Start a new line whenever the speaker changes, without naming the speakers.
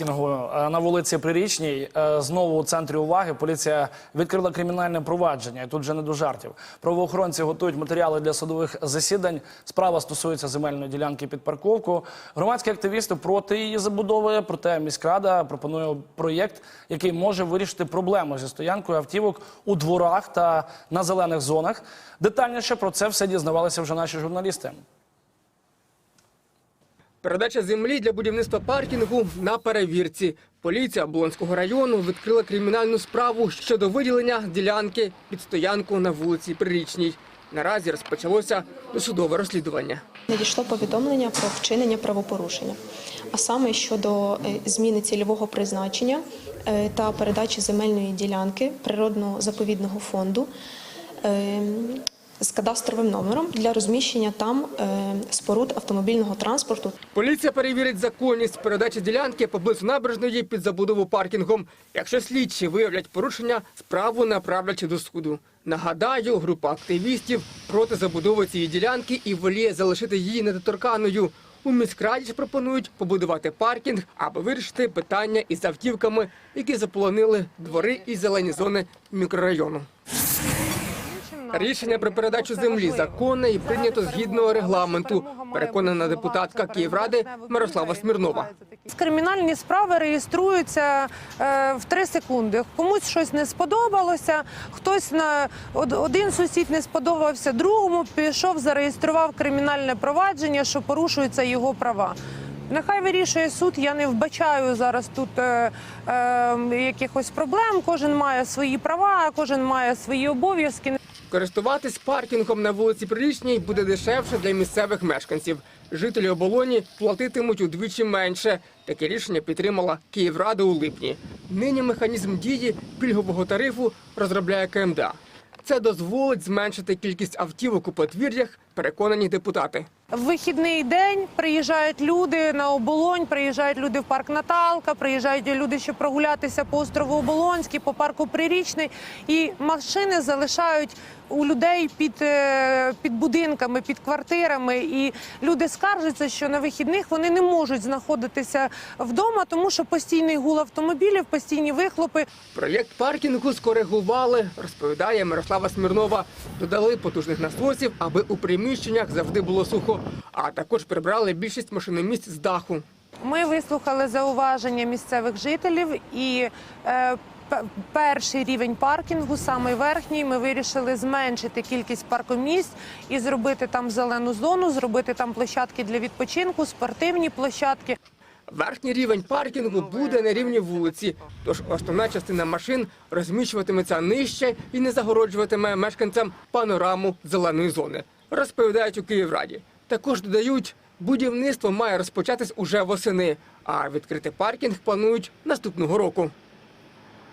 паркінгу е, на вулиці Прирічній е, знову у центрі уваги поліція відкрила кримінальне провадження. І тут вже не до жартів. Правоохоронці готують матеріали для судових засідань. Справа стосується земельної ділянки під парковку. Громадські активісти проти її забудови. Проте міськрада пропонує проєкт, який може вирішити проблему зі стоянкою автівок у дворах та на зелених зонах. Детальніше про це все дізнавалися вже наші журналісти.
Передача землі для будівництва паркінгу на перевірці. Поліція Оболонського району відкрила кримінальну справу щодо виділення ділянки під стоянку на вулиці Прирічній. Наразі розпочалося досудове розслідування.
Надійшло повідомлення про вчинення правопорушення, а саме щодо е, зміни цільового призначення е, та передачі земельної ділянки природного заповідного фонду е, з кадастровим номером для розміщення там е, споруд автомобільного транспорту
Поліція перевірить законність передачі ділянки поблизу набережної під забудову паркінгом. Якщо слідчі виявлять порушення, справу направлять до суду. Нагадаю, група активістів проти забудови цієї ділянки і воліє залишити її недоторканою. У міськраді ж пропонують побудувати паркінг, аби вирішити питання із автівками, які заполонили двори і зелені зони мікрорайону. Рішення про передачу землі законне і прийнято згідно регламенту. Переконана депутатка Київради Мирослава Смірнова.
Кримінальні справи реєструються е, в три секунди. Комусь щось не сподобалося, хтось на один сусід не сподобався, другому пішов, зареєстрував кримінальне провадження, що порушуються його права. Нехай вирішує суд. Я не вбачаю зараз тут е, е, якихось проблем. Кожен має свої права, кожен має свої обов'язки.
Користуватись паркінгом на вулиці Прирічній буде дешевше для місцевих мешканців. Жителі оболоні платитимуть удвічі менше. Таке рішення підтримала Київрада у липні. Нині механізм дії пільгового тарифу розробляє КМДА. Це дозволить зменшити кількість автівок у подвір'ях, переконані депутати.
В вихідний день приїжджають люди на оболонь, приїжджають люди в парк Наталка, приїжджають люди, щоб прогулятися по острову Оболонський, по парку Прирічний. І машини залишають у людей під, е, під будинками, під квартирами. І люди скаржаться, що на вихідних вони не можуть знаходитися вдома, тому що постійний гул автомобілів, постійні вихлопи.
Проєкт паркінгу скоригували, розповідає Мирослава Смірнова. Додали потужних насосів, аби у приміщеннях завжди було сухо, а також прибрали більшість машиномісць з даху.
Ми вислухали зауваження місцевих жителів і е, перший рівень паркінгу, самий верхній, ми вирішили зменшити кількість паркомісць і зробити там зелену зону, зробити там площадки для відпочинку, спортивні площадки.
Верхній рівень паркінгу буде на рівні вулиці, тож основна частина машин розміщуватиметься нижче і не загороджуватиме мешканцям панораму зеленої зони. Розповідають у Київраді. Також додають, будівництво має розпочатись уже восени, а відкрити паркінг планують наступного року.